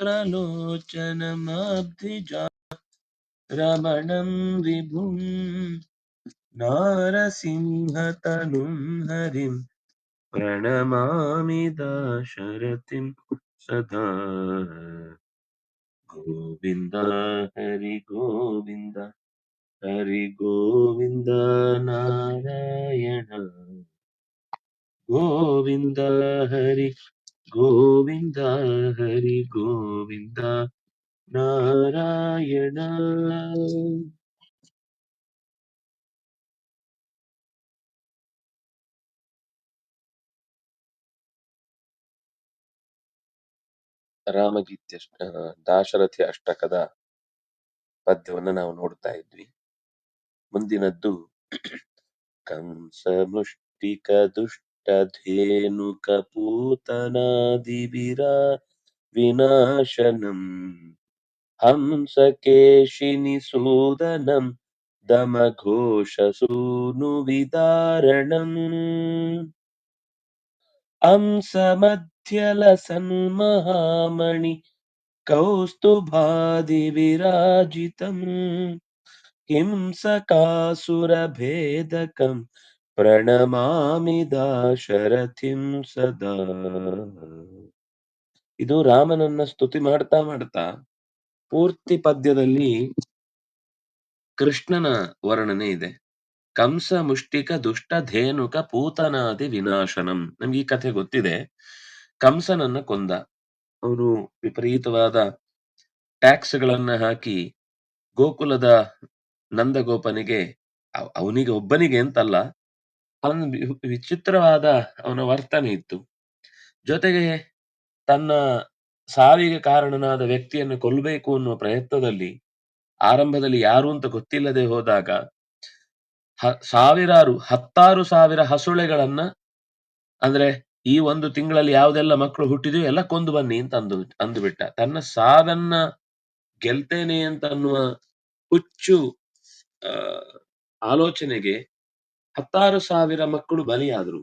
नेत्रलोचनमब्धिजा रमणं विभुं नारसिंहतनुं हरिं प्रणमामि दाशरथिं सदा गोविन्द हरि गोविन्द हरि गोविन्द नारायण गोविन्द हरि ಗೋವಿಂದ, ಹರಿ ಗೋವಿಂದ, ನಾರಾಯಣ. ರಾಮಗೀತೆ ದಾಶರಥಿ ಅಷ್ಟಕದ ಪದ್ಯವನ್ನು ನಾವು ನೋಡ್ತಾ ಇದ್ವಿ. ಮುಂದಿನದ್ದು, ಕಂಸ ಮುಷ್ಟಿಕ ದುಷ್ಟ ಧೇನುಕ ಪೂತನಾದಿವಿರ ವಿನಾಶನಂ ಹಂಸ ಕೇಶಿನಿ ಸೂದನಂ ದಮಘೋಷ ಸೂನು ವಿದಾರಣಂ ಹಂಸ ಮಧ್ಯಲ ಪ್ರಣಮಾಮಿ ದಾಶರಥಿಂ ಸದಾ. ಇದು ರಾಮನನ್ನ ಸ್ತುತಿ ಮಾಡ್ತಾ ಮಾಡ್ತಾ ಪೂರ್ತಿ ಪದ್ಯದಲ್ಲಿ ಕೃಷ್ಣನ ವರ್ಣನೆ ಇದೆ. ಕಂಸ ಮುಷ್ಟಿಕ ದುಷ್ಟ ಧೇನುಕ ಪೂತನಾದಿ ವಿನಾಶನಂ. ನಮ್ಗೆ ಈ ಕಥೆ ಗೊತ್ತಿದೆ. ಕಂಸನನ್ನ ಕೊಂದ. ಅವನು ವಿಪರೀತವಾದ ಟ್ಯಾಕ್ಸ್ ಗಳನ್ನ ಹಾಕಿ ಗೋಕುಲದ ನಂದಗೋಪನಿಗೆ ಅವ್- ಅವನಿಗೆ ಒಬ್ಬನಿಗೆ ಅಂತಲ್ಲ ಅವನ ವಿಚಿತ್ರವಾದ ಅವನ ವರ್ತನೆ ಇತ್ತು. ಜೊತೆಗೆ ತನ್ನ ಸಾವಿಗೆ ಕಾರಣನಾದ ವ್ಯಕ್ತಿಯನ್ನು ಕೊಲ್ಲಬೇಕು ಅನ್ನುವ ಪ್ರಯತ್ನದಲ್ಲಿ ಆರಂಭದಲ್ಲಿ ಯಾರು ಅಂತ ಗೊತ್ತಿಲ್ಲದೆ ಹೋದಾಗ ಸಾವಿರಾರು, ಹತ್ತಾರು ಸಾವಿರ ಹಸುಳೆಗಳನ್ನ, ಅಂದ್ರೆ ಈ ಒಂದು ತಿಂಗಳಲ್ಲಿ ಯಾವ್ದೆಲ್ಲ ಮಕ್ಕಳು ಹುಟ್ಟಿದೆಯೋ ಎಲ್ಲ ಕೊಂದು ಬನ್ನಿ ಅಂತ ಅಂದು, ಅಂದುಬಿಟ್ಟ. ತನ್ನ ಸಾವನ್ನ ಗೆಲ್ತೇನೆ ಅಂತ ಅನ್ನುವ ಹುಚ್ಚು ಆಲೋಚನೆಗೆ ಹತ್ತಾರು ಸಾವಿರ ಮಕ್ಕಳು ಬಲಿಯಾದರು.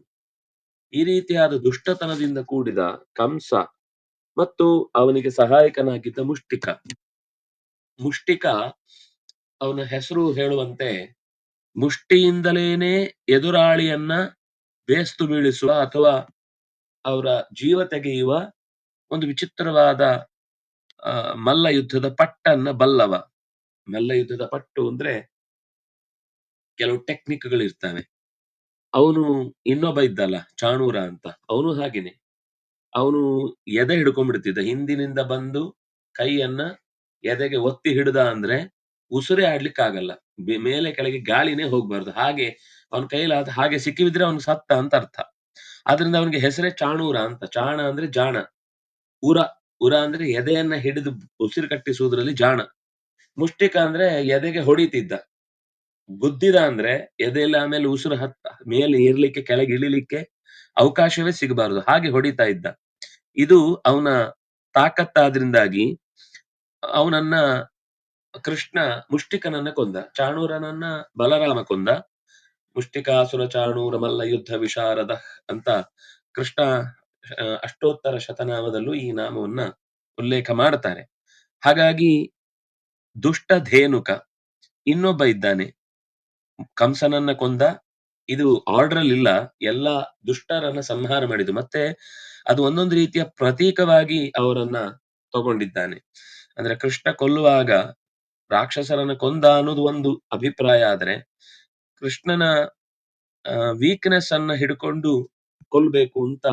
ಈ ರೀತಿಯಾದ ದುಷ್ಟತನದಿಂದ ಕೂಡಿದ ಕಂಸ ಮತ್ತು ಅವನಿಗೆ ಸಹಾಯಕನಾಗಿದ್ದ ಮುಷ್ಟಿಕ. ಮುಷ್ಟಿಕ ಅವನ ಹೆಸರು ಹೇಳುವಂತೆ, ಮುಷ್ಟಿಯಿಂದಲೇನೆ ಎದುರಾಳಿಯನ್ನ ಬೇಸ್ತು ಬೀಳಿಸುವ ಅಥವಾ ಅವರ ಜೀವ ತೆಗೆಯುವ ಒಂದು ವಿಚಿತ್ರವಾದ ಮಲ್ಲ ಯುದ್ಧದ ಪಟ್ಟನ್ನ ಬಲ್ಲವ. ಮಲ್ಲ ಯುದ್ಧದ ಪಟ್ಟು ಅಂದ್ರೆ ಕೆಲವು ಟೆಕ್ನಿಕ್ಗಳು ಇರ್ತವೆ ಅವನು ಇನ್ನೊಬ್ಬ ಇದ್ದಲ್ಲ, ಚಾಣೂರ ಅಂತ. ಅವನು ಹಾಗೇನೆ. ಅವನು ಎದೆ ಹಿಡ್ಕೊಂಡ್ಬಿಡ್ತಿದ್ದ. ಹಿಂದಿನಿಂದ ಬಂದು ಕೈಯನ್ನ ಎದೆಗೆ ಒತ್ತಿ ಹಿಡ್ದ ಅಂದ್ರೆ ಉಸಿರೇ ಆಡ್ಲಿಕ್ಕೆ ಆಗಲ್ಲ ಮೇಲೆ ಕೆಳಗೆ ಗಾಳಿನೇ ಹೋಗ್ಬಾರ್ದು. ಹಾಗೆ ಅವನ ಕೈಲಾದ ಹಾಗೆ ಸಿಕ್ಕಿಬಿದ್ರೆ ಅವನು ಸತ್ತ ಅಂತ ಅರ್ಥ. ಆದ್ರಿಂದ ಅವನಿಗೆ ಹೆಸರೇ ಚಾಣೂರ ಅಂತ. ಚಾಣ ಅಂದ್ರೆ ಜಾಣ. ಉರ ಉರ ಅಂದ್ರೆ ಎದೆಯನ್ನ ಹಿಡಿದು ಉಸಿರು ಕಟ್ಟಿಸುವುದರಲ್ಲಿ ಜಾಣ. ಮುಷ್ಟಿಕ ಅಂದ್ರೆ ಎದೆಗೆ ಹೊಡಿತಿದ್ದ. ಗುದ್ದಿದ ಅಂದ್ರೆ ಎದೆಯಲ್ಲಿ ಆಮೇಲೆ ಉಸಿರು ಹತ್ತ ಮೇಲೆ ಏರ್ಲಿಕ್ಕೆ, ಕೆಳಗೆ ಇಳಿಲಿಕ್ಕೆ ಅವಕಾಶವೇ ಸಿಗಬಾರದು. ಹಾಗೆ ಹೊಡಿತಾ ಇದ್ದ. ಇದು ಅವನ ತಾಕತ್ತಾದ್ರಿಂದಾಗಿ ಅವನನ್ನ ಕೃಷ್ಣ ಮುಷ್ಟಿಕನನ್ನ ಕೊಂದ. ಚಾಣೂರನನ್ನ ಬಲರಾಮ ಕೊಂದ. ಮುಷ್ಟಿಕಾಸುರ, ಚಾಣೂರ, ಮಲ್ಲ ಯುದ್ಧ ವಿಶಾರದ ಅಂತ ಕೃಷ್ಣ ಅಷ್ಟೋತ್ತರ ಶತನಾಮದಲ್ಲೂ ಈ ನಾಮವನ್ನ ಉಲ್ಲೇಖ ಮಾಡ್ತಾರೆ. ಹಾಗಾಗಿ ದುಷ್ಟ ಧೇನುಕ ಇನ್ನೊಬ್ಬ ಇದ್ದಾನೆ. ಕಂಸನನ್ನ ಕೊಂದ ಇದು ಆರ್ಡರ್ ಅಲ್ಲಿ ಇಲ್ಲ, ಎಲ್ಲ ದುಷ್ಟರನ್ನ ಸಂಹಾರ ಮಾಡಿದ್ದು. ಮತ್ತೆ ಅದು ಒಂದೊಂದು ರೀತಿಯ ಪ್ರತೀಕವಾಗಿ ಅವರನ್ನ ತಗೊಂಡಿದ್ದಾನೆ. ಅಂದ್ರೆ ಕೃಷ್ಣ ಕೊಲ್ಲುವಾಗ ರಾಕ್ಷಸರನ್ನ ಕೊಂದ ಅನ್ನೋದು ಒಂದು ಅಭಿಪ್ರಾಯ ಆದ್ರೆ ಕೃಷ್ಣನ ವೀಕ್ನೆಸ್ ಅನ್ನ ಹಿಡ್ಕೊಂಡು ಕೊಲ್ಬೇಕು ಅಂತ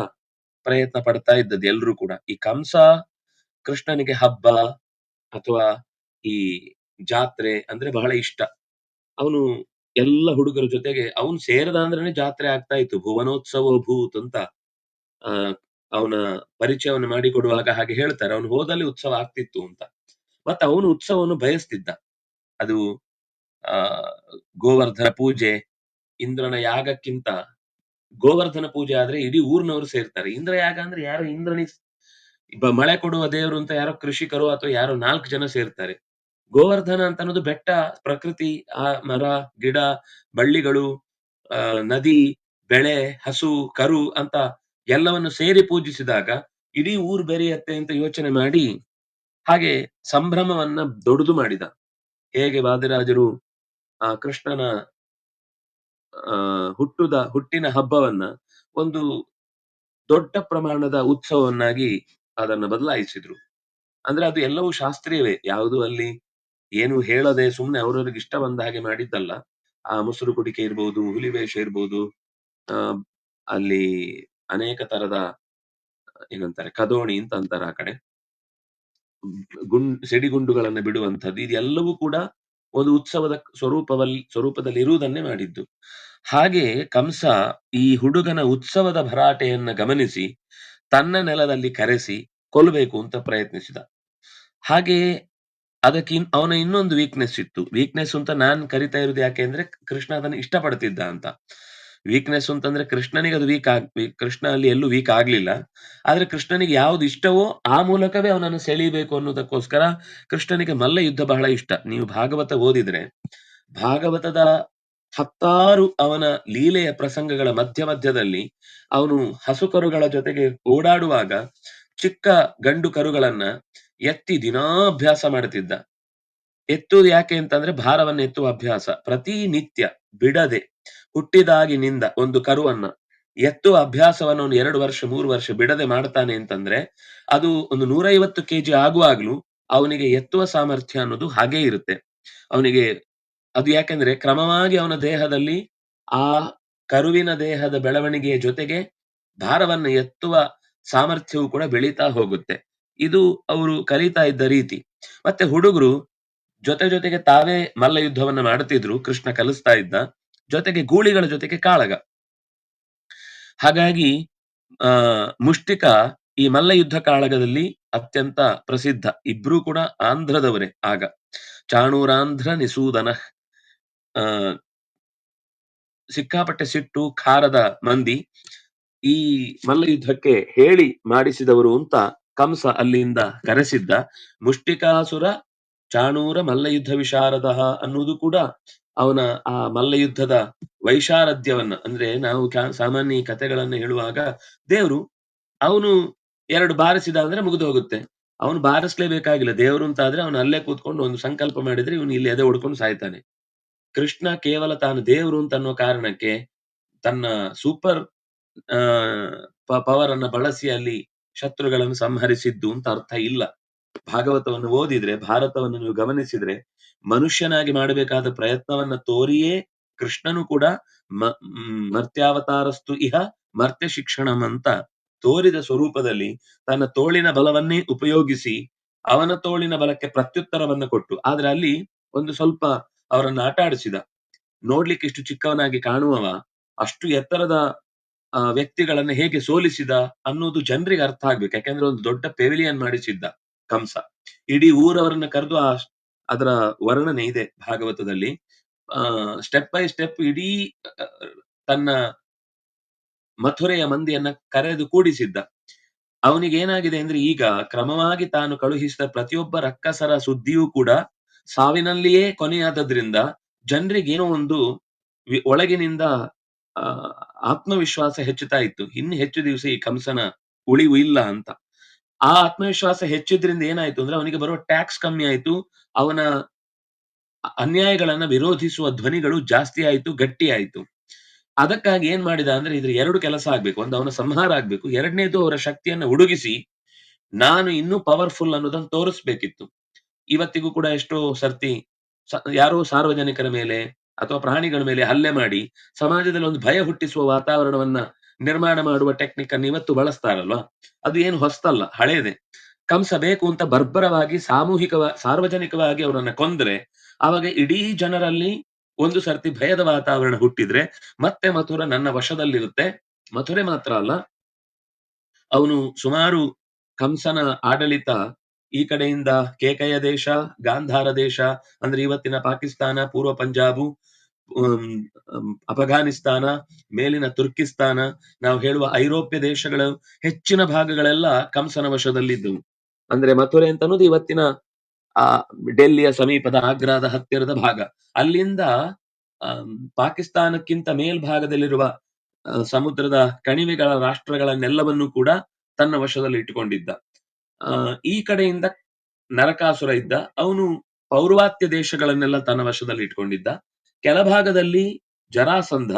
ಪ್ರಯತ್ನ ಪಡ್ತಾ ಇದ್ದದ್ದು ಎಲ್ರೂ ಕೂಡ. ಈ ಕಂಸ ಕೃಷ್ಣನಿಗೆ ಹಬ್ಬ ಅಥವಾ ಈ ಜಾತ್ರೆ ಅಂದ್ರೆ ಬಹಳ ಇಷ್ಟ. ಅವನು ಎಲ್ಲ ಹುಡುಗರ ಜೊತೆಗೆ ಅವನು ಸೇರದ ಅಂದ್ರೇನೆ ಜಾತ್ರೆ ಆಗ್ತಾ ಇತ್ತು. ಭುವನೋತ್ಸವ ಭೂತ್ ಅಂತ, ಆ, ಅವನ ಪರಿಚಯವನ್ನು ಮಾಡಿಕೊಡುವಾಗ ಹಾಗೆ ಹೇಳ್ತಾರೆ. ಅವನು ಹೋದಲ್ಲಿ ಉತ್ಸವ ಆಗ್ತಿತ್ತು ಅಂತ. ಮತ್ತೆ ಅವನು ಉತ್ಸವವನ್ನು ಬಯಸ್ತಿದ್ದ. ಅದು, ಆ, ಗೋವರ್ಧನ ಪೂಜೆ, ಇಂದ್ರನ ಯಾಗಕ್ಕಿಂತ, ಗೋವರ್ಧನ ಪೂಜೆ ಆದ್ರೆ ಇಡೀ ಊರಿನವರು ಸೇರ್ತಾರೆ. ಇಂದ್ರ ಯಾಗ ಅಂದ್ರೆ ಯಾರು ಇಂದ್ರನಿಗೆ ಮಳೆ ಕೊಡುವ ದೇವರು ಅಂತ ಯಾರೋ ಕೃಷಿಕರು ಅಥವಾ ಯಾರೋ ನಾಲ್ಕು ಜನ ಸೇರ್ತಾರೆ. ಗೋವರ್ಧನ ಅಂತ ಅನ್ನೋದು ಬೆಟ್ಟ, ಪ್ರಕೃತಿ, ಆ ಮರ, ಗಿಡ, ಬಳ್ಳಿಗಳು, ಆ, ನದಿ, ಬೆಳೆ, ಹಸು, ಕರು ಅಂತ ಎಲ್ಲವನ್ನು ಸೇರಿ ಪೂಜಿಸಿದಾಗ ಇಡೀ ಊರು ಬೆರೆಯತ್ತೆ ಅಂತ ಯೋಚನೆ ಮಾಡಿ ಹಾಗೆ ಸಂಭ್ರಮವನ್ನ ದೊಡ್ಡದು ಮಾಡಿದ. ಹೇಗೆ ವಾದಿರಾಜರು ಆ ಕೃಷ್ಣನ, ಆ, ಹುಟ್ಟುದ, ಹುಟ್ಟಿನ ಹಬ್ಬವನ್ನ ಒಂದು ದೊಡ್ಡ ಪ್ರಮಾಣದ ಉತ್ಸವವನ್ನಾಗಿ ಅದನ್ನ ಬದಲಾಯಿಸಿದ್ರು. ಅಂದ್ರೆ ಅದು ಎಲ್ಲವೂ ಶಾಸ್ತ್ರೀಯವೇ. ಯಾವುದು ಅಲ್ಲಿ ಏನು ಹೇಳದೆ ಸುಮ್ನೆ ಅವ್ರವ್ರಿಗೆ ಇಷ್ಟ ಬಂದ ಹಾಗೆ ಮಾಡಿದ್ದಲ್ಲ. ಆ ಮೊಸರು ಕುಡಿಕೆ ಇರ್ಬೋದು, ಹುಲಿವೇಷ ಇರ್ಬೋದು, ಆ ಅಲ್ಲಿ ಅನೇಕ ತರದ ಏನಂತಾರೆ ಕದೋಣಿ ಅಂತ ಅಂತಾರೆ ಆ ಕಡೆ. ಗುಂಡ್ ಸಿಡಿಗುಂಡುಗಳನ್ನ ಬಿಡುವಂಥದ್ದು. ಇದೆಲ್ಲವೂ ಕೂಡ ಒಂದು ಉತ್ಸವದ ಸ್ವರೂಪವಲ್ ಸ್ವರೂಪದಲ್ಲಿ ಇರುವುದನ್ನೇ ಮಾಡಿದ್ದು. ಹಾಗೆ ಕಂಸ ಈ ಹುಡುಗನ ಉತ್ಸವದ ಭರಾಟೆಯನ್ನ ಗಮನಿಸಿ ತನ್ನ ನೆಲದಲ್ಲಿ ಕರೆಸಿ ಕೊಲ್ಲಬೇಕು ಅಂತ ಪ್ರಯತ್ನಿಸಿದ. ಹಾಗೆ ಅದಕ್ಕೆ ಅವನ ಇನ್ನೊಂದು ವೀಕ್ನೆಸ್ ಇತ್ತು. ವೀಕ್ನೆಸ್ ಅಂತ ನಾನ್ ಕರಿತಾ ಇರೋದು ಯಾಕೆ ಅಂದ್ರೆ ಕೃಷ್ಣ ಅದನ್ನ ಇಷ್ಟಪಡ್ತಿದ್ದ ಅಂತ. ವೀಕ್ನೆಸ್ ಅಂತಂದ್ರೆ ಕೃಷ್ಣನಿಗೆ ಅದು ವೀಕ್ ಆಗ್ ಕೃಷ್ಣ ಅಲ್ಲಿ ಎಲ್ಲೂ ವೀಕ್ ಆಗ್ಲಿಲ್ಲ. ಆದ್ರೆ ಕೃಷ್ಣನಿಗೆ ಯಾವ್ದು ಇಷ್ಟವೋ ಆ ಮೂಲಕವೇ ಅವನನ್ನು ಸೆಳೀಬೇಕು ಅನ್ನೋದಕ್ಕೋಸ್ಕರ ಕೃಷ್ಣನಿಗೆ ಮಲ್ಲ ಯುದ್ಧ ಬಹಳ ಇಷ್ಟ. ನೀವು ಭಾಗವತ ಓದಿದ್ರೆ, ಭಾಗವತದ ಹತ್ತಾರು ಅವನ ಲೀಲೆಯ ಪ್ರಸಂಗಗಳ ಮಧ್ಯ ಮಧ್ಯದಲ್ಲಿ ಅವನು ಹಸು ಕರುಗಳ ಜೊತೆಗೆ ಓಡಾಡುವಾಗ ಚಿಕ್ಕ ಗಂಡು ಕರುಗಳನ್ನ ಎತ್ತಿ ದಿನಾ ಅಭ್ಯಾಸ ಮಾಡುತ್ತಿದ್ದ. ಎತ್ತುವುದು ಯಾಕೆ ಅಂತಂದ್ರೆ ಭಾರವನ್ನು ಎತ್ತುವ ಅಭ್ಯಾಸ. ಪ್ರತಿನಿತ್ಯ ಬಿಡದೆ ಹುಟ್ಟಿದಾಗಿನಿಂದ ಒಂದು ಕರುವನ್ನ ಎತ್ತುವ ಅಭ್ಯಾಸವನ್ನು ಅವನು ಎರಡು ವರ್ಷ, ಮೂರು ವರ್ಷ ಬಿಡದೆ ಮಾಡ್ತಾನೆ ಅಂತಂದ್ರೆ ಅದು ಒಂದು 150 ಕೆಜಿ ಆಗುವಾಗ್ಲೂ ಅವನಿಗೆ ಎತ್ತುವ ಸಾಮರ್ಥ್ಯ ಅನ್ನೋದು ಹಾಗೇ ಇರುತ್ತೆ. ಅವನಿಗೆ ಅದು ಯಾಕೆಂದ್ರೆ ಕ್ರಮವಾಗಿ ಅವನ ದೇಹದಲ್ಲಿ ಆ ಕರುವಿನ ದೇಹದ ಬೆಳವಣಿಗೆಯ ಜೊತೆಗೆ ಭಾರವನ್ನು ಎತ್ತುವ ಸಾಮರ್ಥ್ಯವು ಕೂಡ ಬೆಳೀತಾ ಹೋಗುತ್ತೆ. ಇದು ಅವರು ಕಲಿತಾ ಇದ್ದ ರೀತಿ. ಮತ್ತೆ ಹುಡುಗರು ಜೊತೆ ಜೊತೆಗೆ ತಾವೇ ಮಲ್ಲ ಯುದ್ಧವನ್ನ ಮಾಡುತ್ತಿದ್ರು. ಕೃಷ್ಣ ಕಲಿಸ್ತಾ ಇದ್ದ. ಜೊತೆಗೆ ಗೂಳಿಗಳ ಜೊತೆಗೆ ಕಾಳಗ. ಹಾಗಾಗಿ ಆ ಮುಷ್ಟಿಕ ಈ ಮಲ್ಲ ಯುದ್ಧ ಕಾಳಗದಲ್ಲಿ ಅತ್ಯಂತ ಪ್ರಸಿದ್ಧ. ಇಬ್ರು ಕೂಡ ಆಂಧ್ರದವರೇ ಆಗ. ಚಾಣೂರಾಂಧ್ರ ನಿಸೂದನ ಆ ಸಿಕ್ಕಾಪಟ್ಟೆ ಸಿಟ್ಟು, ಖಾರದ ಮಂದಿ. ಈ ಮಲ್ಲ ಯುದ್ಧಕ್ಕೆ ಹೇಳಿ ಮಾಡಿಸಿದವರು ಅಂತ ಕಂಸ ಅಲ್ಲಿಂದ ಕರೆಸಿದ್ದ. ಮುಷ್ಟಿಕಾಸುರ ಚಾಣೂರ ಮಲ್ಲಯುದ್ಧ ವಿಶಾರದ ಅನ್ನುವುದು ಕೂಡ ಅವನ ಆ ಮಲ್ಲಯುದ್ಧದ ವೈಶಾರಧ್ಯವನ್ನ ಅಂದ್ರೆ ನಾವು ಸಾಮಾನ್ಯ ಕಥೆಗಳನ್ನು ಹೇಳುವಾಗ ದೇವರು ಅವನು ಎರಡು ಬಾರಿಸಿದ ಅಂದ್ರೆ ಮುಗಿದು ಹೋಗುತ್ತೆ. ಅವನು ಬಾರಿಸ್ಲೇಬೇಕಾಗಿಲ್ಲ. ದೇವರು ಅಂತ ಆದ್ರೆ ಅವನು ಅಲ್ಲೇ ಕೂತ್ಕೊಂಡು ಒಂದು ಸಂಕಲ್ಪ ಮಾಡಿದ್ರೆ ಇವನು ಇಲ್ಲಿ ಎದೆ ಹೊಡ್ಕೊಂಡು ಸಾಯ್ತಾನೆ. ಕೃಷ್ಣ ಕೇವಲ ತಾನು ದೇವರು ಅಂತ ಅನ್ನೋ ಕಾರಣಕ್ಕೆ ತನ್ನ ಸೂಪರ್, ಆ ಪವರ್ ಅನ್ನ ಬಳಸಿ ಅಲ್ಲಿ ಶತ್ರುಗಳನ್ನು ಸಂಹರಿಸಿದ್ದು ಅಂತ ಅರ್ಥ ಇಲ್ಲ. ಭಾಗವತವನ್ನು ಓದಿದ್ರೆ, ಭಾರತವನ್ನು ನೀವು ಗಮನಿಸಿದ್ರೆ ಮನುಷ್ಯನಾಗಿ ಮಾಡಬೇಕಾದ ಪ್ರಯತ್ನವನ್ನ ತೋರಿಯೇ ಕೃಷ್ಣನು ಕೂಡ ಮರ್ತ್ಯಾವತಾರಸ್ತು ಇಹ ಮರ್ತ್ಯ ಶಿಕ್ಷಣಂ ಅಂತ ತೋರಿದ ಸ್ವರೂಪದಲ್ಲಿ ತನ್ನ ತೋಳಿನ ಬಲವನ್ನೇ ಉಪಯೋಗಿಸಿ ಅವನ ತೋಳಿನ ಬಲಕ್ಕೆ ಪ್ರತ್ಯುತ್ತರವನ್ನ ಕೊಟ್ಟು ಆದ್ರೆ ಅಲ್ಲಿ ಒಂದು ಸ್ವಲ್ಪ ಅವರನ್ನ ಆಟ ಆಡಿಸಿದ. ನೋಡ್ಲಿಕ್ಕೆ ಇಷ್ಟು ಚಿಕ್ಕವನಾಗಿ ಕಾಣುವವ ಅಷ್ಟು ಎತ್ತರದ ಆ, ವ್ಯಕ್ತಿಗಳನ್ನ ಹೇಗೆ ಸೋಲಿಸಿದ ಅನ್ನೋದು ಜನರಿಗೆ ಅರ್ಥ ಆಗ್ಬೇಕು. ಯಾಕಂದ್ರೆ ಒಂದು ದೊಡ್ಡ ಪೆವಿಲಿಯನ್ ಮಾಡಿಸಿದ್ದ ಕಂಸ. ಇಡೀ ಊರವರನ್ನ ಕರೆದು ಆ ಅದರ ವರ್ಣನೆ ಇದೆ ಭಾಗವತದಲ್ಲಿ. ಆ ಸ್ಟೆಪ್ ಬೈ ಸ್ಟೆಪ್ ಇಡೀ ತನ್ನ ಮಥುರೆಯ ಮಂದಿಯನ್ನ ಕರೆದು ಕೂಡಿಸಿದ್ದ. ಅವನಿಗೇನಾಗಿದೆ ಅಂದ್ರೆ ಈಗ ಕ್ರಮವಾಗಿ ತಾನು ಕಳುಹಿಸಿದ ಪ್ರತಿಯೊಬ್ಬ ರಕ್ಕಸರ ಸುದ್ದಿಯೂ ಕೂಡ ಸಾವಿನಲ್ಲಿಯೇ ಕೊನೆಯಾದದ್ರಿಂದ ಏನೋ ಒಂದು ಒಳಗಿನಿಂದ ಆತ್ಮವಿಶ್ವಾಸ ಹೆಚ್ಚುತ್ತಾ ಇತ್ತು. ಇನ್ನು ಹೆಚ್ಚು ದಿವಸ ಈ ಕಂಸನ ಉಳಿವು ಇಲ್ಲ ಅಂತ. ಆ ಆತ್ಮವಿಶ್ವಾಸ ಹೆಚ್ಚಿದ್ರಿಂದ ಏನಾಯ್ತು ಅಂದ್ರೆ ಅವನಿಗೆ ಬರುವ ಟ್ಯಾಕ್ಸ್ ಕಮ್ಮಿ ಆಯ್ತು. ಅವನ ಅನ್ಯಾಯಗಳನ್ನ ವಿರೋಧಿಸುವ ಧ್ವನಿಗಳು ಜಾಸ್ತಿ ಆಯ್ತು, ಗಟ್ಟಿ ಆಯ್ತು. ಅದಕ್ಕಾಗಿ ಏನ್ ಮಾಡಿದ ಅಂದ್ರೆ ಇದ್ರ ಎರಡು ಕೆಲಸ ಆಗ್ಬೇಕು. ಒಂದು ಅವನ ಸಂಹಾರ ಆಗ್ಬೇಕು. ಎರಡನೇದು ಅವರ ಶಕ್ತಿಯನ್ನ ಉಡುಗಿಸಿ ನಾನು ಇನ್ನೂ ಪವರ್‌ಫುಲ್ ಅನ್ನೋದನ್ನ ತೋರಿಸ್ಬೇಕಿತ್ತು. ಇವತ್ತಿಗೂ ಕೂಡ ಎಷ್ಟೋ ಸರ್ತಿ ಯಾರೋ ಸಾರ್ವಜನಿಕರ ಮೇಲೆ ಅಥವಾ ಪ್ರಾಣಿಗಳ ಮೇಲೆ ಹಲ್ಲೆ ಮಾಡಿ ಸಮಾಜದಲ್ಲಿ ಒಂದು ಭಯ ಹುಟ್ಟಿಸುವ ವಾತಾವರಣವನ್ನ ನಿರ್ಮಾಣ ಮಾಡುವ ಟೆಕ್ನಿಕ್ ಅನ್ನು ಇವತ್ತು ಬಳಸ್ತಾರಲ್ವಾ? ಅದು ಏನು ಹೊಸ್ತಲ್ಲ, ಹಳೇದೆ. ಕಂಸ ಬೇಕು ಅಂತ ಬರ್ಬರವಾಗಿ ಸಾಮೂಹಿಕವ ಸಾರ್ವಜನಿಕವಾಗಿ ಅವರನ್ನ ಕೊಂದ್ರೆ ಆವಾಗ ಇಡೀ ಜನರಲ್ಲಿ ಒಂದು ಸರ್ತಿ ಭಯದ ವಾತಾವರಣ ಹುಟ್ಟಿದ್ರೆ ಮತ್ತೆ ಮಥುರ ನನ್ನ ವಶದಲ್ಲಿರುತ್ತೆ. ಮಥುರೆ ಮಾತ್ರ ಅಲ್ಲ ಅವನು ಸುಮಾರು ಕಂಸನ ಆಡಳಿತ ಈ ಕಡೆಯಿಂದ ಕೇಕಯ ದೇಶ, ಗಾಂಧಾರ ದೇಶ ಅಂದ್ರೆ ಇವತ್ತಿನ ಪಾಕಿಸ್ತಾನ, ಪೂರ್ವ ಪಂಜಾಬು, ಅಫಘಾನಿಸ್ತಾನ, ಮೇಲಿನ ತುರ್ಕಿಸ್ತಾನ, ನಾವು ಹೇಳುವ ಐರೋಪ್ಯ ದೇಶಗಳು ಹೆಚ್ಚಿನ ಭಾಗಗಳೆಲ್ಲ ಕಂಸನ ವಶದಲ್ಲಿದ್ದವು. ಅಂದ್ರೆ ಮಥುರೆ ಅಂತ ಅನ್ನೋದು ಇವತ್ತಿನ ಆ ಡೆಲ್ಲಿಯ ಸಮೀಪದ ಆಗ್ರಾದ ಹತ್ತಿರದ ಭಾಗ. ಅಲ್ಲಿಂದ ಪಾಕಿಸ್ತಾನಕ್ಕಿಂತ ಮೇಲ್ಭಾಗದಲ್ಲಿರುವ ಸಮುದ್ರದ ಕಣಿವೆಗಳ ರಾಷ್ಟ್ರಗಳನ್ನೆಲ್ಲವನ್ನೂ ಕೂಡ ತನ್ನ ವಶದಲ್ಲಿ ಇಟ್ಟುಕೊಂಡಿದ್ದ. ಈ ಕಡೆಯಿಂದ ನರಕಾಸುರ ಇದ್ದ. ಅವನು ಪೌರ್ವಾತ್ಯ ದೇಶಗಳನ್ನೆಲ್ಲ ತನ್ನ ವಶದಲ್ಲಿ ಇಟ್ಕೊಂಡಿದ್ದ. ಕೆಳಭಾಗದಲ್ಲಿ ಜರಾಸಂಧ.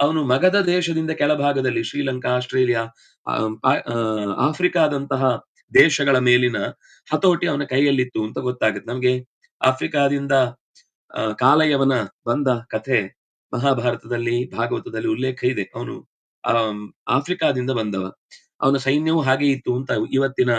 ಅವನು ಮಗಧ ದೇಶದಿಂದ ಕೆಳಭಾಗದಲ್ಲಿ ಶ್ರೀಲಂಕಾ, ಆಸ್ಟ್ರೇಲಿಯಾ ಆಫ್ರಿಕಾದಂತಹ ದೇಶಗಳ ಮೇಲಿನ ಹತೋಟಿ ಅವನ ಕೈಯಲ್ಲಿತ್ತು ಅಂತ ಗೊತ್ತಾಗುತ್ತೆ. ನಮ್ಗೆ ಆಫ್ರಿಕಾದಿಂದ ಕಾಲಯವನ ಬಂದ ಕಥೆ ಮಹಾಭಾರತದಲ್ಲಿ, ಭಾಗವತದಲ್ಲಿ ಉಲ್ಲೇಖ ಇದೆ. ಅವನು ಆಫ್ರಿಕಾದಿಂದ ಬಂದವ. ಅವನ ಸೈನ್ಯವು ಹಾಗೆ ಇತ್ತು ಅಂತ ಇವತ್ತಿನ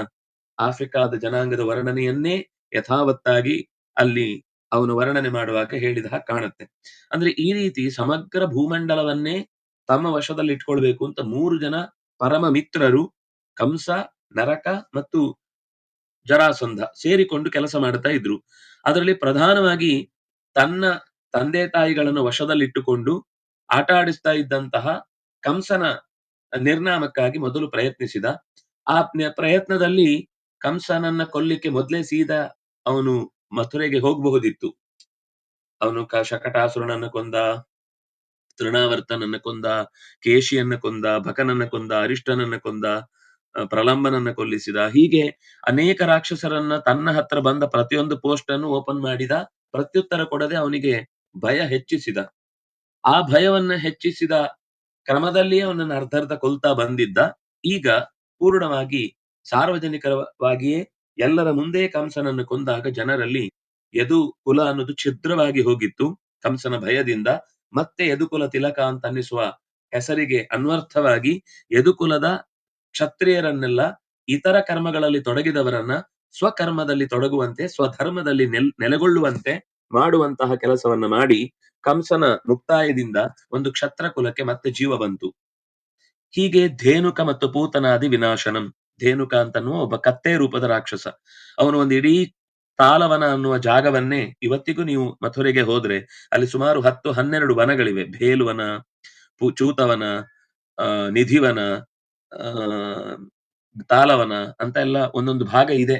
ಆಫ್ರಿಕಾದ ಜನಾಂಗದ ವರ್ಣನೆಯನ್ನೇ ಯಥಾವತ್ತಾಗಿ ಅಲ್ಲಿ ಅವನು ವರ್ಣನೆ ಮಾಡುವಾಗ ಹೇಳಿದ ಹಾಗೆ ಕಾಣುತ್ತೆ. ಅಂದ್ರೆ ಈ ರೀತಿ ಸಮಗ್ರ ಭೂಮಂಡಲವನ್ನೇ ತಮ್ಮ ವಶದಲ್ಲಿ ಇಟ್ಕೊಳ್ಬೇಕು ಅಂತ ಮೂರು ಜನ ಪರಮ ಮಿತ್ರರು ಕಂಸ, ನರಕ ಮತ್ತು ಜರಾಸಂಧ ಸೇರಿಕೊಂಡು ಕೆಲಸ ಮಾಡ್ತಾ ಇದ್ರು. ಅದರಲ್ಲಿ ಪ್ರಧಾನವಾಗಿ ತನ್ನ ತಂದೆ ತಾಯಿಗಳನ್ನು ವಶದಲ್ಲಿಟ್ಟುಕೊಂಡು ಆಟ ಆಡಿಸ್ತಾ ಇದ್ದಂತಹ ಕಂಸನ ನಿರ್ನಾಮಕ್ಕಾಗಿ ಮೊದಲು ಪ್ರಯತ್ನಿಸಿದ. ಆ ಪ್ರಯತ್ನದಲ್ಲಿ ಕಂಸನನ್ನ ಕೊಲ್ಲಿಕ್ಕೆ ಮೊದಲೇ ಸೀದಾ ಅವನು ಮಥುರೆಗೆ ಹೋಗಬಹುದಿತ್ತು. ಅವನು ಕ- ಶಕಟಾಸುರನನ್ನ ಕೊಂದ, ತೃಣಾವರ್ತನನ್ನ ಕೊಂದ, ಕೇಶಿಯನ್ನ ಕೊಂದ, ಭಕನನ್ನ ಕೊಂದ, ಅರಿಷ್ಟನನ್ನ ಕೊಂದ ಪ್ರಲಂಬನನ್ನ ಕೊಲ್ಲಿಸಿದ. ಹೀಗೆ ಅನೇಕ ರಾಕ್ಷಸರನ್ನ ತನ್ನ ಹತ್ರ ಬಂದ ಪ್ರತಿಯೊಂದು ಪೋಸ್ಟ್ ಅನ್ನು ಓಪನ್ ಮಾಡಿದ. ಪ್ರತ್ಯುತ್ತರ ಕೊಡದೆ ಅವನಿಗೆ ಭಯ ಹೆಚ್ಚಿಸಿದ. ಆ ಭಯವನ್ನ ಹೆಚ್ಚಿಸಿದ ಕ್ರಮದಲ್ಲಿಯೇ ಅವನನ್ನು ಅರ್ಧರ್ಧ ಕೊಲ್ತಾ ಬಂದಿದ್ದ. ಈಗ ಪೂರ್ಣವಾಗಿ ಸಾರ್ವಜನಿಕವಾಗಿಯೇ ಎಲ್ಲರ ಮುಂದೆ ಕಂಸನನ್ನು ಕೊಂದಾಗ ಜನರಲ್ಲಿ ಯದು ಕುಲ ಅನ್ನೋದು ಛಿದ್ರವಾಗಿ ಹೋಗಿತ್ತು. ಕಂಸನ ಭಯದಿಂದ ಮತ್ತೆ ಯದುಕುಲ ತಿಲಕ ಅಂತ ಅನ್ನಿಸುವ ಹೆಸರಿಗೆ ಅನ್ವರ್ಥವಾಗಿ ಯದುಕುಲದ ಕ್ಷತ್ರಿಯರನ್ನೆಲ್ಲ ಇತರ ಕರ್ಮಗಳಲ್ಲಿ ತೊಡಗಿದವರನ್ನ ಸ್ವಕರ್ಮದಲ್ಲಿ ತೊಡಗುವಂತೆ, ಸ್ವಧರ್ಮದಲ್ಲಿ ನೆಲ್, ನೆಲೆಗೊಳ್ಳುವಂತೆ ಮಾಡುವಂತಹ ಕೆಲಸವನ್ನ ಮಾಡಿ ಕಂಸನ ಮುಕ್ತಾಯದಿಂದ ಒಂದು ಕ್ಷತ್ರ ಕುಲಕ್ಕೆ ಮತ್ತೆ ಜೀವ ಬಂತು. ಹೀಗೆ ಧೇನುಕ ಮತ್ತು ಪೂತನಾದಿ ವಿನಾಶನಂ. ಧೇನುಕ ಅಂತನ್ನುವ ಒಬ್ಬ ಕತ್ತೆ ರೂಪದ ರಾಕ್ಷಸ. ಅವನು ಒಂದು ಇಡೀ ತಾಲವನ ಅನ್ನುವ ಜಾಗವನ್ನೇ ಇವತ್ತಿಗೂ ನೀವು ಮಥುರೆಗೆ ಹೋದ್ರೆ ಅಲ್ಲಿ ಸುಮಾರು ಹತ್ತು, ಹನ್ನೆರಡು ವನಗಳಿವೆ. ಭೇಲ್ವನ ಚೂತವನ ನಿಧಿವನ ತಾಲವನ ಅಂತ ಎಲ್ಲ ಒಂದೊಂದು ಭಾಗ ಇದೆ.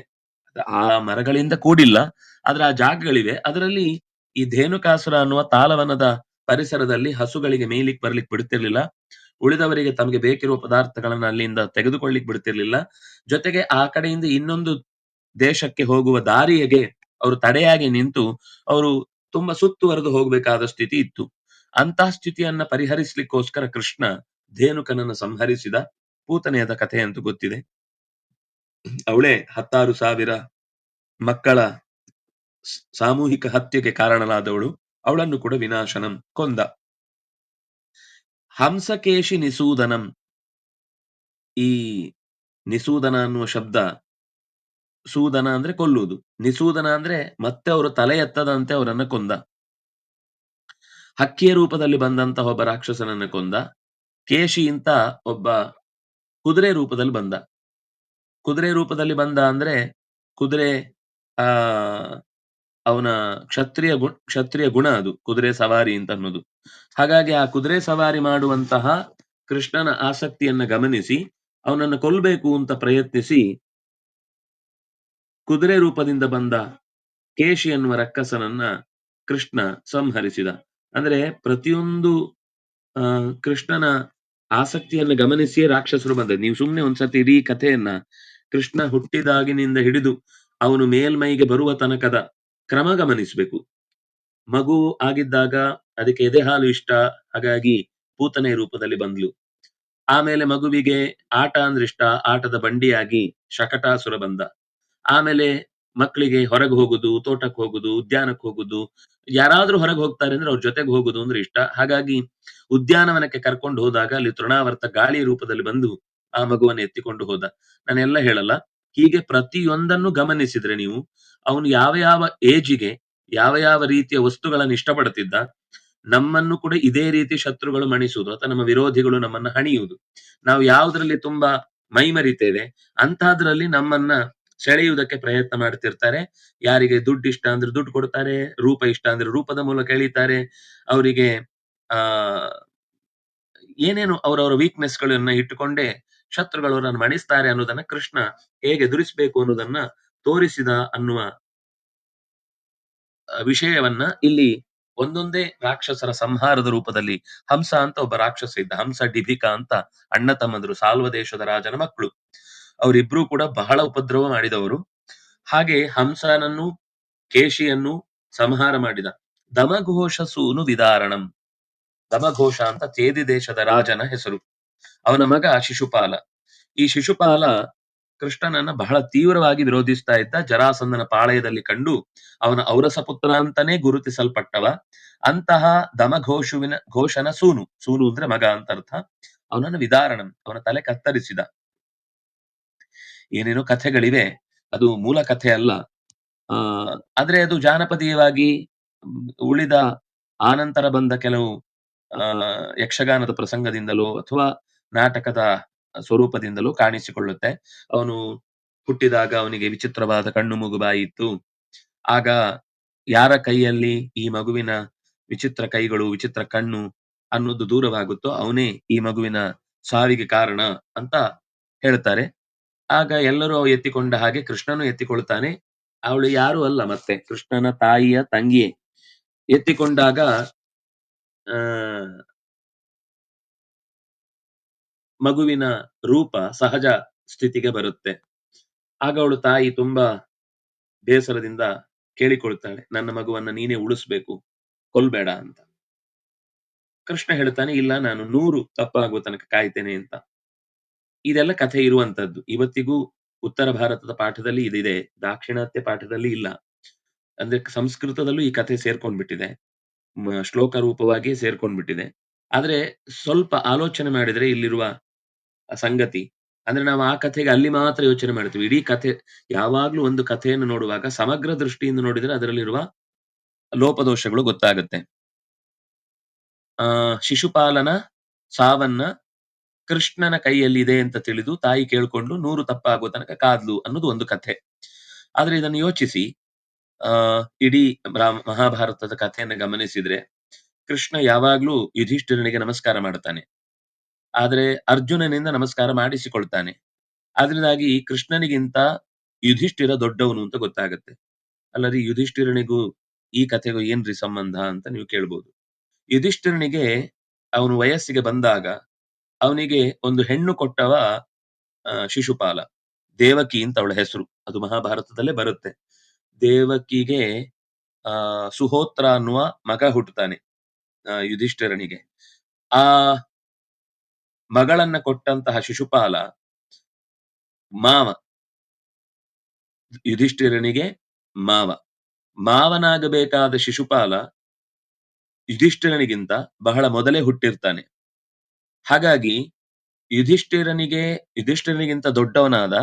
ಆ ಮರಗಳಿಂದ ಕೂಡಿಲ್ಲ, ಆದ್ರೆ ಆ ಜಾಗಗಳಿವೆ. ಅದರಲ್ಲಿ ಈ ಧೇನುಕಾಸುರ ಅನ್ನುವ ತಾಲವನದ ಪರಿಸರದಲ್ಲಿ ಹಸುಗಳಿಗೆ ಮೇಯ್ಲಿಕ್ ಬರ್ಲಿಕ್ ಬಿಡ್ತಿರ್ಲಿಲ್ಲ. ಉಳಿದವರಿಗೆ ತಮಗೆ ಬೇಕಿರುವ ಪದಾರ್ಥಗಳನ್ನ ಅಲ್ಲಿಂದ ತೆಗೆದುಕೊಳ್ಳಿಕ್ ಬಿಡ್ತಿರ್ಲಿಲ್ಲ. ಜೊತೆಗೆ ಆ ಕಡೆಯಿಂದ ಇನ್ನೊಂದು ದೇಶಕ್ಕೆ ಹೋಗುವ ದಾರಿಯಗೆ ಅವರು ತಡೆಯಾಗಿ ನಿಂತು ಅವರು ತುಂಬಾ ಸುತ್ತುವರೆದು ಹೋಗಬೇಕಾದ ಸ್ಥಿತಿ ಇತ್ತು. ಅಂತಹ ಸ್ಥಿತಿಯನ್ನ ಪರಿಹರಿಸಲಿಕ್ಕೋಸ್ಕರ ಕೃಷ್ಣ ಧೇನುಕನನ್ನು ಸಂಹರಿಸಿದ ಪೂತನೆಯದ ಕಥೆ ಅಂತೂ ಗೊತ್ತಿದೆ. ಅವಳೇ ಹತ್ತಾರು ಸಾವಿರ ಮಕ್ಕಳ ಸಾಮೂಹಿಕ ಹತ್ಯೆಗೆ ಕಾರಣಲಾದವಳು ಅವಳನ್ನು ಕೂಡ ವಿನಾಶನಂ ಕೊಂದ. ಹಂಸಕೇಶಿ ನಿಸೂದನಂ. ಈ ನಿಸೂದನ ಅನ್ನುವ ಶಬ್ದ ಸೂದನ ಅಂದ್ರೆ ಕೊಲ್ಲುವುದು. ನಿಸೂದನ ಅಂದ್ರೆ ಮತ್ತೆ ಅವರು ತಲೆ ಎತ್ತದಂತೆ ಅವರನ್ನ ಕೊಂದ. ಹಕ್ಕಿಯ ರೂಪದಲ್ಲಿ ಬಂದಂತಹ ಒಬ್ಬ ರಾಕ್ಷಸನನ್ನು ಕೊಂದ. ಕೇಶಿ ಇಂತ ಒಬ್ಬ ಕುದುರೆ ರೂಪದಲ್ಲಿ ಬಂದ. ಕುದುರೆ ರೂಪದಲ್ಲಿ ಬಂದ ಅಂದ್ರೆ ಕುದುರೆ, ಆ ಅವನ ಕ್ಷತ್ರಿಯ ಗು ಕ್ಷತ್ರಿಯ ಗುಣ ಅದು, ಕುದುರೆ ಸವಾರಿ ಅಂತ ಅನ್ನೋದು. ಹಾಗಾಗಿ ಆ ಕುದುರೆ ಸವಾರಿ ಮಾಡುವಂತಹ ಕೃಷ್ಣನ ಆಸಕ್ತಿಯನ್ನ ಗಮನಿಸಿ, ಅವನನ್ನು ಕೊಲ್ಬೇಕು ಅಂತ ಪ್ರಯತ್ನಿಸಿ, ಕುದುರೆ ರೂಪದಿಂದ ಬಂದ ಕೇಶಿ ಎನ್ನುವ ರಕ್ಕಸನನ್ನ ಕೃಷ್ಣ ಸಂಹರಿಸಿದ. ಅಂದ್ರೆ ಪ್ರತಿಯೊಂದು, ಆ, ಕೃಷ್ಣನ ಆಸಕ್ತಿಯನ್ನು ಗಮನಿಸಿಯೇ ರಾಕ್ಷಸರು ಬಂದ ನೀವು ಸುಮ್ಮನೆ ಒಂದ್ಸತಿ ಇಡೀ ಕಥೆಯನ್ನ ಕೃಷ್ಣ ಹುಟ್ಟಿದಾಗಿನಿಂದ ಹಿಡಿದು, ಅವನು ಮೇಲ್ಮೈಗೆ ಬರುವ ತನಕದ ಕ್ರಮ ಗಮನಿಸಬೇಕು. ಮಗು ಆಗಿದ್ದಾಗ ಅದಕ್ಕೆ ಎದೆ ಹಾಲು ಇಷ್ಟ, ಹಾಗಾಗಿ ಪೂತನೆ ರೂಪದಲ್ಲಿ ಬಂದ್ಲು. ಆಮೇಲೆ ಮಗುವಿಗೆ ಆಟ ಅಂದ್ರೆ ಇಷ್ಟ, ಆಟದ ಬಂಡಿಯಾಗಿ ಶಕಟಾಸುರ ಬಂದ. ಆಮೇಲೆ ಮಕ್ಕಳಿಗೆ ಹೊರಗೆ ಹೋಗುದು ತೋಟಕ್ಕೆ ಹೋಗುದು ಉದ್ಯಾನಕ್ಕೆ ಹೋಗುದು, ಯಾರಾದ್ರೂ ಹೊರಗೆ ಹೋಗ್ತಾರೆ ಅಂದ್ರೆ ಅವ್ರ ಜೊತೆಗೆ ಹೋಗುದು ಅಂದ್ರೆ ಇಷ್ಟ. ಹಾಗಾಗಿ ಉದ್ಯಾನವನಕ್ಕೆ ಕರ್ಕೊಂಡು ಹೋದಾಗ ಅಲ್ಲಿ ತೃಣಾವರ್ತ ಗಾಳಿ ರೂಪದಲ್ಲಿ ಬಂದು ಆ ಮಗುವನ್ನು ಎತ್ತಿಕೊಂಡು ಹೋದ. ನಾನೆಲ್ಲ ಹೇಳಲ್ಲ. ಹೀಗೆ ಪ್ರತಿಯೊಂದನ್ನು ಗಮನಿಸಿದ್ರೆ ನೀವು ಅವನು ಯಾವ ಯಾವ ಏಜಿಗೆ, ಯಾವ ಯಾವ ರೀತಿಯ ವಸ್ತುಗಳನ್ನು ಇಷ್ಟಪಡುತ್ತಿದ್ದ, ನಮ್ಮನ್ನು ಕೂಡ ಇದೇ ರೀತಿ ಶತ್ರುಗಳು ಮಣಿಸುವುದು ಅಥವಾ ನಮ್ಮ ವಿರೋಧಿಗಳು ನಮ್ಮನ್ನ ಹಣಿಯುವುದು. ನಾವು ಯಾವುದ್ರಲ್ಲಿ ತುಂಬಾ ಮೈ ಮರಿತೇವೆ ಅಂತಹದ್ರಲ್ಲಿ ನಮ್ಮನ್ನ ಸೆಳೆಯುವುದಕ್ಕೆ ಪ್ರಯತ್ನ ಮಾಡ್ತಿರ್ತಾರೆ. ಯಾರಿಗೆ ದುಡ್ಡು ಇಷ್ಟ ಅಂದ್ರೆ ದುಡ್ಡು ಕೊಡ್ತಾರೆ, ರೂಪ ಇಷ್ಟ ಅಂದ್ರೆ ರೂಪದ ಮೂಲಕ ಎಳಿತಾರೆ. ಅವರಿಗೆ, ಆ, ಏನೇನು ಅವರವರ ವೀಕ್ನೆಸ್ ಗಳನ್ನ ಇಟ್ಟುಕೊಂಡೇ ಶತ್ರುಗಳು ನನ್ನ ಮಣಿಸ್ತಾರೆ ಅನ್ನೋದನ್ನ ಕೃಷ್ಣ ಹೇಗೆ ಎದುರಿಸಬೇಕು ಅನ್ನೋದನ್ನ ತೋರಿಸಿದ ಅನ್ನುವ ವಿಷಯವನ್ನ ಇಲ್ಲಿ ಒಂದೊಂದೇ ರಾಕ್ಷಸರ ಸಂಹಾರದ ರೂಪದಲ್ಲಿ ಹಂಸ ಅಂತ ಒಬ್ಬ ರಾಕ್ಷಸ ಇದ್ದ. ಹಂಸ ಡಿಭಿಕಾ ಅಂತ ಅಣ್ಣ ತಮ್ಮಂದ್ರು ಸಾಲ್ವ ದೇಶದ ರಾಜನ ಮಕ್ಕಳು. ಅವರಿಬ್ರು ಕೂಡ ಬಹಳ ಉಪದ್ರವ ಮಾಡಿದವರು. ಹಾಗೆ ಹಂಸನನ್ನು, ಕೇಶಿಯನ್ನು ಸಂಹಾರ ಮಾಡಿದ. ದಮಘೋಷ ಸೂನು ವಿದಾರಣಂ. ದಮಘೋಷ ಅಂತ ಚೇದಿ ದೇಶದ ರಾಜನ ಹೆಸರು. ಅವನ ಮಗ ಶಿಶುಪಾಲ. ಈ ಶಿಶುಪಾಲ ಕೃಷ್ಣನನ್ನ ಬಹಳ ತೀವ್ರವಾಗಿ ವಿರೋಧಿಸ್ತಾ ಇದ್ದ ಜರಾಸಂದನ ಪಾಳಯದಲ್ಲಿ ಕಂಡು ಅವನ ಔರಸ ಪುತ್ರ ಅಂತಾನೆ ಗುರುತಿಸಲ್ಪಟ್ಟವ. ಅಂತಹ ದಮಘೋಷುವಿನ ಘೋಷನ ಸೂನು. ಸೂನು ಅಂದ್ರೆ ಮಗ ಅಂತ ಅರ್ಥ. ಅವನನ್ನು ವಿದಾರಣ, ಅವನ ತಲೆ ಕತ್ತರಿಸಿದ. ಏನೇನೋ ಕಥೆಗಳಿವೆ. ಅದು ಮೂಲ ಕಥೆ ಅಲ್ಲ. ಆ, ಆದ್ರೆ ಅದು ಜಾನಪದೀಯವಾಗಿ ಉಳಿದ ಆನಂತರ ಬಂದ ಕೆಲವು ಯಕ್ಷಗಾನದ ಪ್ರಸಂಗದಿಂದಲೋ ಅಥವಾ ನಾಟಕದ ಸ್ವರೂಪದಿಂದಲೂ ಕಾಣಿಸಿಕೊಳ್ಳುತ್ತೆ. ಅವನು ಹುಟ್ಟಿದಾಗ ಅವನಿಗೆ ವಿಚಿತ್ರವಾದ ಕಣ್ಣು ಮೂಗು ಬಾಯಿ ಆಗ ಯಾರ ಕೈಯಲ್ಲಿ ಈ ಮಗುವಿನ ವಿಚಿತ್ರ ಕೈಗಳು, ವಿಚಿತ್ರ ಕಣ್ಣು ಅನ್ನೋದು ದೂರವಾಗುತ್ತೋ ಅವನೇ ಈ ಮಗುವಿನ ಸಾವಿಗೆ ಕಾರಣ ಅಂತ ಹೇಳ್ತಾರೆ. ಆಗ ಎಲ್ಲರೂ ಎತ್ತಿಕೊಂಡ ಹಾಗೆ ಕೃಷ್ಣನು ಎತ್ತಿಕೊಳ್ತಾನೆ ಅವಳು ಯಾರು ಅಲ್ಲ ಮತ್ತೆ, ಕೃಷ್ಣನ ತಾಯಿಯ ತಂಗಿಯೇ. ಎತ್ತಿಕೊಂಡಾಗ, ಆ ಮಗುವಿನ ರೂಪ ಸಹಜ ಸ್ಥಿತಿಗೆ ಬರುತ್ತೆ. ಆಗ ಅವಳು ತಾಯಿ ತುಂಬಾ ಬೇಸರದಿಂದ ಕೇಳಿಕೊಳ್ತಾಳೆ, ನನ್ನ ಮಗುವನ್ನ ನೀನೇ ಉಳಿಸ್ಬೇಕು, ಕೊಲ್ಬೇಡ ಅಂತ. ಕೃಷ್ಣ ಹೇಳ್ತಾನೆ, ಇಲ್ಲ, ನಾನು ನೂರು ತಪ್ಪಾಗುವ ತನಕ ಕಾಯ್ತೇನೆ ಅಂತ. ಇದೆಲ್ಲ ಕಥೆ ಇರುವಂತದ್ದು ಇವತ್ತಿಗೂ ಉತ್ತರ ಭಾರತದ ಪಾಠದಲ್ಲಿ ಇದಿದೆ, ದಾಕ್ಷಿಣಾತ್ಯ ಪಾಠದಲ್ಲಿ ಇಲ್ಲ. ಅಂದ್ರೆ ಸಂಸ್ಕೃತದಲ್ಲೂ ಈ ಕಥೆ ಸೇರ್ಕೊಂಡ್ಬಿಟ್ಟಿದೆ ಶ್ಲೋಕ ರೂಪವಾಗಿ ಸೇರ್ಕೊಂಡ್ಬಿಟ್ಟಿದೆ. ಆದ್ರೆ ಸ್ವಲ್ಪ ಆಲೋಚನೆ ಮಾಡಿದ್ರೆ ಇಲ್ಲಿರುವ ಸಂಗತಿ. ಅಂದ್ರೆ ನಾವು ಆ ಕಥೆಗೆ ಅಲ್ಲಿ ಮಾತ್ರ ಯೋಚನೆ ಮಾಡ್ತೀವಿ. ಇಡೀ ಕಥೆ, ಯಾವಾಗ್ಲೂ ಒಂದು ಕಥೆಯನ್ನು ನೋಡುವಾಗ ಸಮಗ್ರ ದೃಷ್ಟಿಯಿಂದ ನೋಡಿದ್ರೆ ಅದರಲ್ಲಿರುವ ಲೋಪದೋಷಗಳು ಗೊತ್ತಾಗುತ್ತೆ. ಆ, ಶಿಶುಪಾಲನ, ಸಾವನ್ನ, ಕೃಷ್ಣನ ಕೈಯಲ್ಲಿ ಇದೆ ಅಂತ ತಿಳಿದು ತಾಯಿ ಕೇಳ್ಕೊಂಡು ನೂರು ತಪ್ಪಾಗುವ ತನಕ ಕಾದ್ಲು ಅನ್ನೋದು ಒಂದು ಕಥೆ. ಆದ್ರೆ ಇದನ್ನು ಯೋಚಿಸಿ. ಆ, ಇಡೀ ಮಹಾಭಾರತದ ಕಥೆಯನ್ನು ಗಮನಿಸಿದ್ರೆ ಕೃಷ್ಣ ಯಾವಾಗ್ಲೂ ಯುಧಿಷ್ಠಿರನಿಗೆ ನಮಸ್ಕಾರ ಮಾಡ್ತಾನೆ. ಆದ್ರೆ ಅರ್ಜುನನಿಂದ ನಮಸ್ಕಾರ ಮಾಡಿಸಿಕೊಳ್ತಾನೆ. ಅದರಿಂದಾಗಿ ಕೃಷ್ಣನಿಗಿಂತ ಯುಧಿಷ್ಠಿರ ದೊಡ್ಡವನು ಅಂತ ಗೊತ್ತಾಗತ್ತೆ. ಅಲ್ಲರಿ, ಯುಧಿಷ್ಠಿರನಿಗೂ ಈ ಕಥೆಗೂ ಏನ್ರಿ ಸಂಬಂಧ ಅಂತ ನೀವು ಕೇಳ್ಬೋದು. ಯುಧಿಷ್ಠಿರನಿಗೆ ಅವನು ವಯಸ್ಸಿಗೆ ಬಂದಾಗ ಅವನಿಗೆ ಒಂದು ಹೆಣ್ಣು ಕೊಟ್ಟವ ಶಿಶುಪಾಲ, ದೇವಕಿ ಅಂತ ಅವಳ ಹೆಸರು. ಅದು ಮಹಾಭಾರತದಲ್ಲೇ ಬರುತ್ತೆ. ದೇವಕಿಗೆ, ಆ, ಸುಹೋತ್ರ ಅನ್ನುವ ಮಗ ಹುಟ್ಟುತ್ತಾನೆ ಯುಧಿಷ್ಠಿರನಿಗೆ. ಆ ಮಗಳನ್ನ ಕೊಟ್ಟಂತಹ ಶಿಶುಪಾಲ ಮಾವ, ಯುಧಿಷ್ಠಿರನಿಗೆ ಮಾವ. ಮಾವನಾಗಬೇಕಾದ ಶಿಶುಪಾಲ ಯುಧಿಷ್ಠಿರನಿಗಿಂತ ಬಹಳ ಮೊದಲೇ ಹುಟ್ಟಿರ್ತಾನೆ. ಹಾಗಾಗಿ ಯುಧಿಷ್ಠಿರನಿಗೆ, ಯುಧಿಷ್ಠಿರನಿಗಿಂತ ದೊಡ್ಡವನಾದ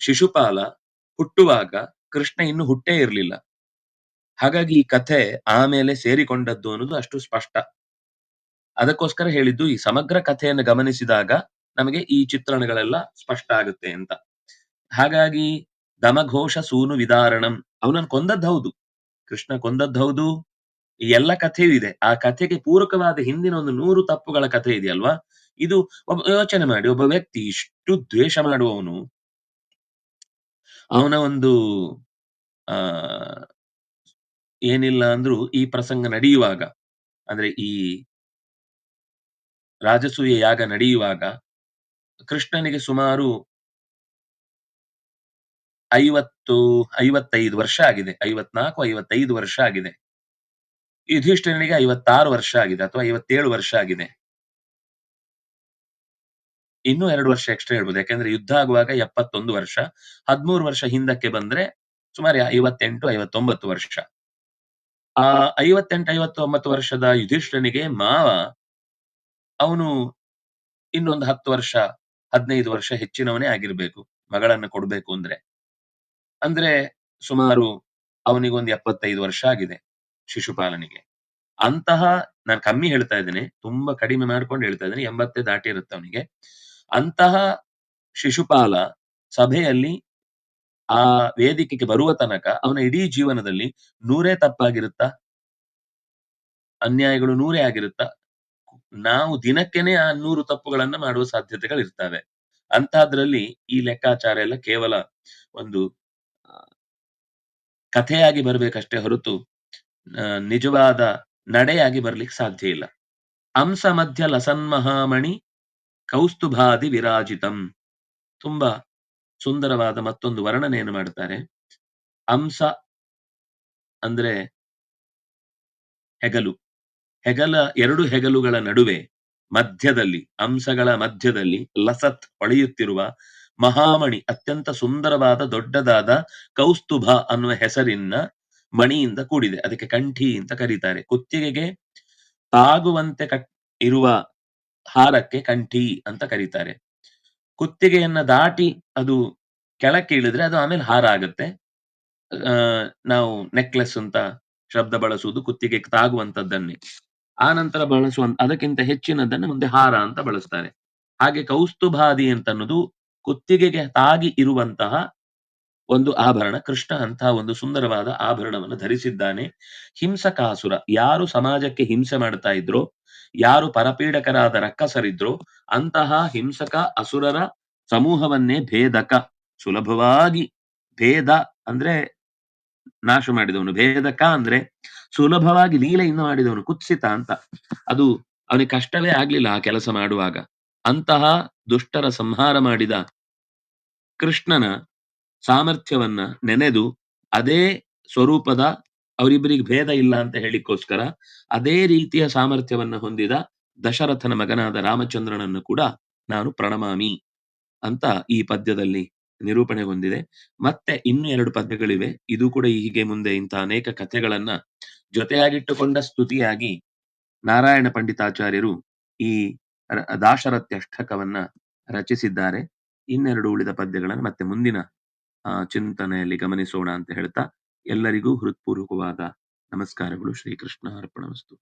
ಶಿಶುಪಾಲ ಹುಟ್ಟುವಾಗ ಕೃಷ್ಣ ಇನ್ನು ಹುಟ್ಟೇ ಇರಲಿಲ್ಲ. ಹಾಗಾಗಿ ಈ ಕಥೆ ಆಮೇಲೆ ಸೇರಿಕೊಂಡದ್ದು ಅನ್ನೋದು ಅಷ್ಟು ಸ್ಪಷ್ಟ. ಅದಕ್ಕೋಸ್ಕರ ಹೇಳಿದ್ದು, ಈ ಸಮಗ್ರ ಕಥೆಯನ್ನು ಗಮನಿಸಿದಾಗ ನಮಗೆ ಈ ಚಿತ್ರಣಗಳೆಲ್ಲ ಸ್ಪಷ್ಟ ಆಗುತ್ತೆ ಅಂತ. ಹಾಗಾಗಿ, ದಮಘೋಷ ಸೂನು ವಿದಾರಣಂ. ಅವನನ್ನು ಕೊಂದದ್ದು ಹೌದು. ಕೃಷ್ಣ ಕೊಂದದ್ದು ಹೌದು. ಈ ಎಲ್ಲ ಕಥೆಯೂ ಇದೆ. ಆ ಕಥೆಗೆ ಪೂರಕವಾದ ಹಿಂದಿನ ಒಂದು ನೂರು ತಪ್ಪುಗಳ ಕಥೆ ಇದೆಯಲ್ವಾ? ಇದು ಒಬ್ಬ ಯೋಚನೆ ಮಾಡಿ, ಒಬ್ಬ ವ್ಯಕ್ತಿ ಇಷ್ಟು ದ್ವೇಷ ಮಾಡುವವನು, ಅವನ ಒಂದು, ಆ, ಏನಿಲ್ಲ ಅಂದ್ರೂ ಈ ಪ್ರಸಂಗ ನಡೆಯುವಾಗ, ಅಂದ್ರೆ ಈ ರಾಜಸೂಯ ಯಾಗ ನಡೆಯುವಾಗ ಕೃಷ್ಣನಿಗೆ ಸುಮಾರು ಐವತ್ತು, ಐವತ್ತೈದು ವರ್ಷ ಆಗಿದೆ. ಐವತ್ನಾಲ್ಕು, ಐವತ್ತೈದು ವರ್ಷ ಆಗಿದೆ. ಯುಧಿಷ್ಠಿರನಿಗೆ ಐವತ್ತಾರು ವರ್ಷ ಆಗಿದೆ ಅಥವಾ ಐವತ್ತೇಳು ವರ್ಷ ಆಗಿದೆ. ಇನ್ನೂ ಎರಡು ವರ್ಷ ಎಕ್ಸ್ಟ್ರಾ ಹೇಳ್ಬೋದು. ಯಾಕಂದ್ರೆ ಯುದ್ಧ ಆಗುವಾಗ ಎಪ್ಪತ್ತೊಂದು ವರ್ಷ, ಹದ್ಮೂರು ವರ್ಷ ಹಿಂದಕ್ಕೆ ಬಂದ್ರೆ ಸುಮಾರು ಐವತ್ತೆಂಟು, ಐವತ್ತೊಂಬತ್ತು ವರ್ಷ. ಆ ಐವತ್ತೆಂಟು, ಐವತ್ತೊಂಬತ್ತು ವರ್ಷದ ಯುಧಿಷ್ಠನಿಗೆ ಮಾವ ಅವನು ಇನ್ನೊಂದು ಹತ್ತು ವರ್ಷ, ಹದಿನೈದು ವರ್ಷ ಹೆಚ್ಚಿನವನೇ ಆಗಿರ್ಬೇಕು, ಮಗಳನ್ನ ಕೊಡ್ಬೇಕು ಅಂದ್ರೆ. ಅಂದ್ರೆ ಸುಮಾರು ಅವನಿಗೊಂದು ಎಪ್ಪತ್ತೈದು ವರ್ಷ ಆಗಿದೆ ಶಿಶುಪಾಲನಿಗೆ. ಅಂತಹ ನಾನು ಕಮ್ಮಿ ಹೇಳ್ತಾ ಇದ್ದೇನೆ, ತುಂಬಾ ಕಡಿಮೆ ಮಾಡ್ಕೊಂಡು ಹೇಳ್ತಾ ಇದ್ದೀನಿ, ಎಂಬತ್ತೇ ದಾಟಿ ಇರುತ್ತೆ ಅವನಿಗೆ. ಅಂತಹ ಶಿಶುಪಾಲ ಸಭೆಯಲ್ಲಿ ಆ ವೇದಿಕೆಗೆ ಬರುವ ತನಕ ಅವನ ಇಡೀ ಜೀವನದಲ್ಲಿ ನೂರೇ ತಪ್ಪಾಗಿರುತ್ತಾ? ಅನ್ಯಾಯಗಳು ನೂರೇ ಆಗಿರುತ್ತಾ? ನಾವು ದಿನಕ್ಕೆನೆ ಆ ನೂರು ತಪ್ಪುಗಳನ್ನ ಮಾಡುವ ಸಾಧ್ಯತೆಗಳು ಇರ್ತವೆ ಅಂತಹದ್ರಲ್ಲಿ ಈ ಲೆಕ್ಕಾಚಾರ ಎಲ್ಲ ಕೇವಲ ಒಂದು ಕಥೆಯಾಗಿ ಬರ್ಬೇಕಷ್ಟೇ ಹೊರತು ನಿಜವಾದ ನಡೆಯಾಗಿ ಬರ್ಲಿಕ್ಕೆ ಸಾಧ್ಯ ಇಲ್ಲ. ಅಂಸ ಮಧ್ಯ ಲಸನ್ಮಹಾಮಣಿ ಕೌಸ್ತುಭಾದಿ ವಿರಾಜಿತಂ. ತುಂಬಾ ಸುಂದರವಾದ ಮತ್ತೊಂದು ವರ್ಣನೆಯನ್ನು ಮಾಡ್ತಾರೆ ಅಂಸ ಅಂದ್ರೆ ಹೆಗಲು. ಹೆಗಲ, ಎರಡು ಹೆಗಲುಗಳ ನಡುವೆ ಮಧ್ಯದಲ್ಲಿ, ಅಂಶಗಳ ಮಧ್ಯದಲ್ಲಿ ಲಸತ್ ಹೊಳೆಯುತ್ತಿರುವ ಮಹಾಮಣಿ, ಅತ್ಯಂತ ಸುಂದರವಾದ, ದೊಡ್ಡದಾದ ಕೌಸ್ತುಭ ಅನ್ನುವ ಹೆಸರಿನ ಮಣಿಯಿಂದ ಕೂಡಿದೆ. ಅದಕ್ಕೆ ಕಂಠಿ ಅಂತ ಕರೀತಾರೆ. ಕುತ್ತಿಗೆಗೆ ತಾಗುವಂತೆ ಕಟ್ ಇರುವ ಹಾರಕ್ಕೆ ಕಂಠಿ ಅಂತ ಕರೀತಾರೆ. ಕುತ್ತಿಗೆಯನ್ನ ದಾಟಿ ಅದು ಕೆಳಕ್ಕೆ ಇಳಿದ್ರೆ ಅದು ಆಮೇಲೆ ಹಾರ ಆಗುತ್ತೆ. ನಾವು ನೆಕ್ಲೆಸ್ ಅಂತ ಶಬ್ದ ಬಳಸುವುದು ಕುತ್ತಿಗೆ ತಾಗುವಂತದ್ದನ್ನೇ. ಆ ನಂತರ ಬಳಸುವ ಅದಕ್ಕಿಂತ ಹೆಚ್ಚಿನದನ್ನು ಮುಂದೆ ಹಾರ ಅಂತ ಬಳಸ್ತಾರೆ. ಹಾಗೆ ಕೌಸ್ತುಭಾದಿ ಅಂತ ಅನ್ನೋದು ಕುತ್ತಿಗೆಗೆ ತಾಗಿ ಇರುವಂತಹ ಒಂದು ಆಭರಣ, ಕೃಷ್ಣ ಅಂತಹ ಒಂದು ಸುಂದರವಾದ ಆಭರಣವನ್ನು ಧರಿಸಿದ್ದಾನೆ. ಹಿಂಸಕಾಸುರ, ಯಾರು ಸಮಾಜಕ್ಕೆ ಹಿಂಸೆ ಮಾಡ್ತಾ ಇದ್ರೋ, ಯಾರು ಪರಪೀಡಕರಾದ ರಕ್ಕಸರಿದ್ರೋ, ಅಂತಹ ಹಿಂಸಕ ಅಸುರರ ಸಮೂಹವನ್ನೇ ಭೇದಕ, ಸುಲಭವಾಗಿ ಭೇದ ಅಂದ್ರೆ ನಾಶ ಮಾಡಿದವನು. ಭೇದಕ ಅಂದ್ರೆ ಸುಲಭವಾಗಿ ಲೀಲೆಯಿಂದ ಮಾಡಿದವನು ಕುತ್ಸಿತ ಅಂತ. ಅದು ಅವನಿಗೆ ಕಷ್ಟವೇ ಆಗ್ಲಿಲ್ಲ ಆ ಕೆಲಸ ಮಾಡುವಾಗ. ಅಂತಹ ದುಷ್ಟರ ಸಂಹಾರ ಮಾಡಿದ ಕೃಷ್ಣನ ಸಾಮರ್ಥ್ಯವನ್ನ ನೆನೆದು ಅದೇ ಸ್ವರೂಪದ ಅವರಿಬ್ಬರಿಗೆ ಭೇದ ಇಲ್ಲ ಅಂತ ಹೇಳಿಕೋಸ್ಕರ ಅದೇ ರೀತಿಯ ಸಾಮರ್ಥ್ಯವನ್ನ ಹೊಂದಿದ ದಶರಥನ ಮಗನಾದ ರಾಮಚಂದ್ರನನ್ನು ಕೂಡ ನಾನು ಪ್ರಣಮಾಮಿ ಅಂತ ಈ ಪದ್ಯದಲ್ಲಿ ನಿರೂಪಣೆಗೊಂಡಿದೆ. ಮತ್ತೆ ಇನ್ನು ಎರಡು ಪದ್ಯಗಳಿವೆ. ಇದು ಕೂಡ ಹೀಗೆ ಮುಂದೆ ಇಂತಹ ಅನೇಕ ಕಥೆಗಳನ್ನ ಜೊತೆಯಾಗಿಟ್ಟುಕೊಂಡ ಸ್ತುತಿಯಾಗಿ ನಾರಾಯಣ ಪಂಡಿತಾಚಾರ್ಯರು ಈ ದಾಶರಥ್ಯಷ್ಟಕವನ್ನ ರಚಿಸಿದ್ದಾರೆ. ಇನ್ನೆರಡು ಉಳಿದ ಪದ್ಯಗಳನ್ನು ಮತ್ತೆ ಮುಂದಿನ ಚಿಂತನೆಯಲ್ಲಿ ಗಮನಿಸೋಣ ಅಂತ ಹೇಳ್ತಾ ಎಲ್ಲರಿಗೂ ಹೃತ್ಪೂರ್ವಕವಾದ ನಮಸ್ಕಾರಗಳು. ಶ್ರೀಕೃಷ್ಣ ಅರ್ಪಣಮಸ್ತು.